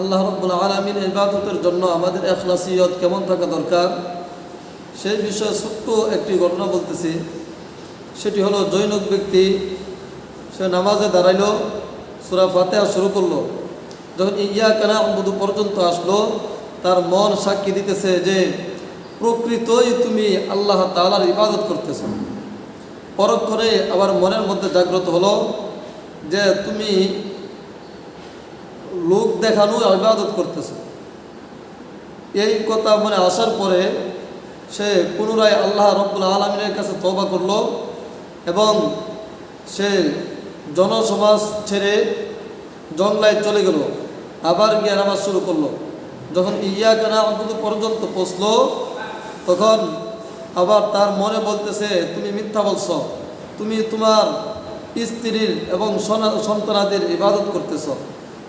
আল্লাহ রব্বুল আলমিন ইবাদতের জন্য আমাদের এখলাসিয়ত কেমন থাকা দরকার? সেই বিষয়ে ছোট্ট একটি ঘটনা বলতেছি। সেটি হলো জৈনক ব্যক্তি, সে নামাজে দাঁড়াইলো, সুরা ফাতেহা শুরু করল। যখন ইয়া কানা অম্বুদু পর্যন্ত আসলো, তার মন সাক্ষী দিতেছে যে, প্রকৃতই তুমি আল্লাহ তালার ইবাদত করতেছ। পরক্ষণে আবার মনের মধ্যে জাগ্রত হলো যে, তুমি লোক দেখানো ইবাদত করতেছে। এই কথা মনে আসার পরে সে পুনরায় আল্লাহ রব্বুল আলমিনের কাছে তবা করল এবং সে জনসমাজ ছেড়ে জংলায় চলে গেল। আবার গিয়ে নামাজ শুরু করল। যখন ইয়া কেনা অন্তত পর্যন্ত পৌঁছলো, তখন আবার তার মনে বলতেছে, তুমি মিথ্যা বলছ। তুমি তোমার স্ত্রীর এবং সনা- সন্তানাদের ইবাদত করতেছ।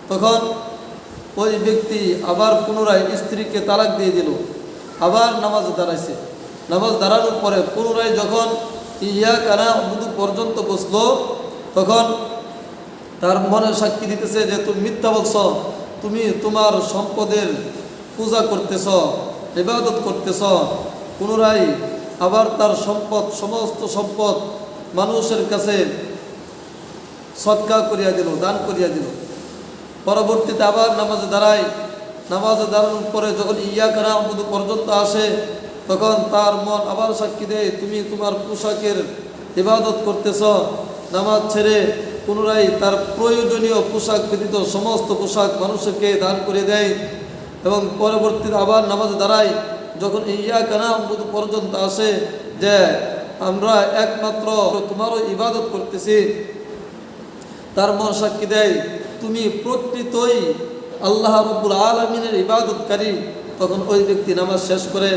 তখন ওই ব্যক্তি আবার পুনরায় স্ত্রীকে তালাক দিয়ে দিল, আবার নামাজ দাঁড়াইছে। নামাজ দাঁড়ানোর পরে পুনরায় যখন ইয়া কানা অবধি পর্যন্ত বসল, তখন তার মনে সাক্ষী দিতেছে যে, তুমি মিথ্যা বলছ, তুমি তোমার সম্পদের পূজা করতেছ, ইবাদত করতেছ। পুনরায় আবার তার সম্পদ, সমস্ত সম্পদ মানুষের কাছে সৎকার করিয়া দিল, দান করিয়া দিল। পরবর্তীতে আবার নামাজে দাঁড়ায়। নামাজে দাঁড়ানোর পরে যখন ইয়া কানা অবধি পর্যন্ত আসে, তখন তার মন আবার সাক্ষী দেয়, তুমি তোমার পোশাকের ইবাদত করতেছ, নামাজ ছেড়ে পুনরায় তার প্রয়োজনীয় পোশাক ব্যতীত সমস্ত পোশাক মানুষকে দান করে দেয়। এবং পরবর্তীতে আবার নামাজে দাঁড়ায়, যখন ইয়া কানা অবধি পর্যন্ত আসে যে, আমরা একমাত্র তোমারও ইবাদত করতেছি। তার মন সাক্ষী দেয় তুমি প্রকৃতই আল্লাহ রব্বুল আলমিনের ইবাদতকারী, তখন ওই ব্যক্তি নামাজ শেষ করে,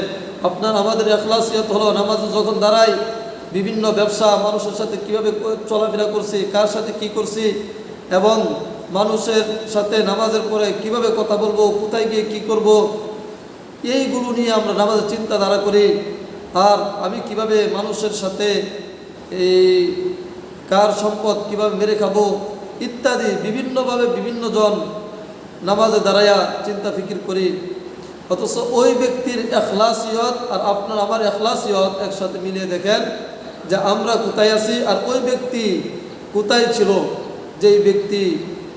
আপনার আমাদের এখলাসিয়ত হলো নামাজে যখন দাঁড়াই, বিভিন্ন ব্যবসা, মানুষের সাথে কীভাবে চলাফেরা করছি, কার সাথে কি করছি, এবং মানুষের সাথে নামাজের পরে কীভাবে কথা বলব, কোথায় গিয়ে কি করব, এইগুলো নিয়ে আমরা নামাজের চিন্তাধারা করি। আর আমি কীভাবে মানুষের সাথে এই কার সম্পদ কীভাবে মেরে খাব ইত্যাদি বিভিন্নভাবে বিভিন্ন জন নামাজে দাঁড়াইয়া চিন্তা ফিকির করি। অথচ ওই ব্যক্তির এখলাসিয়ত আর আপনার আমার এখলাসিয়ত একসাথে মিলিয়ে দেখেন যে আমরা কোথায় আছি আর ওই ব্যক্তি কোথায় ছিল, যেই ব্যক্তি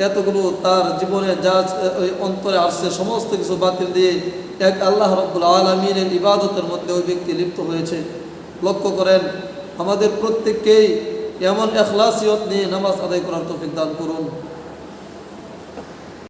এতগুলো তার জীবনে যা ওই অন্তরে আসছে, সমস্ত কিছু বাতিল দিয়ে এক আল্লাহ রব্বুল আলমিনের ইবাদতের মধ্যে ওই ব্যক্তি লিপ্ত হয়েছে। লক্ষ্য করেন, আমাদের প্রত্যেককেই এমন এখলাসিয়ত নিয়ে নামাজ আদায় করার তৌফিক দান করুন।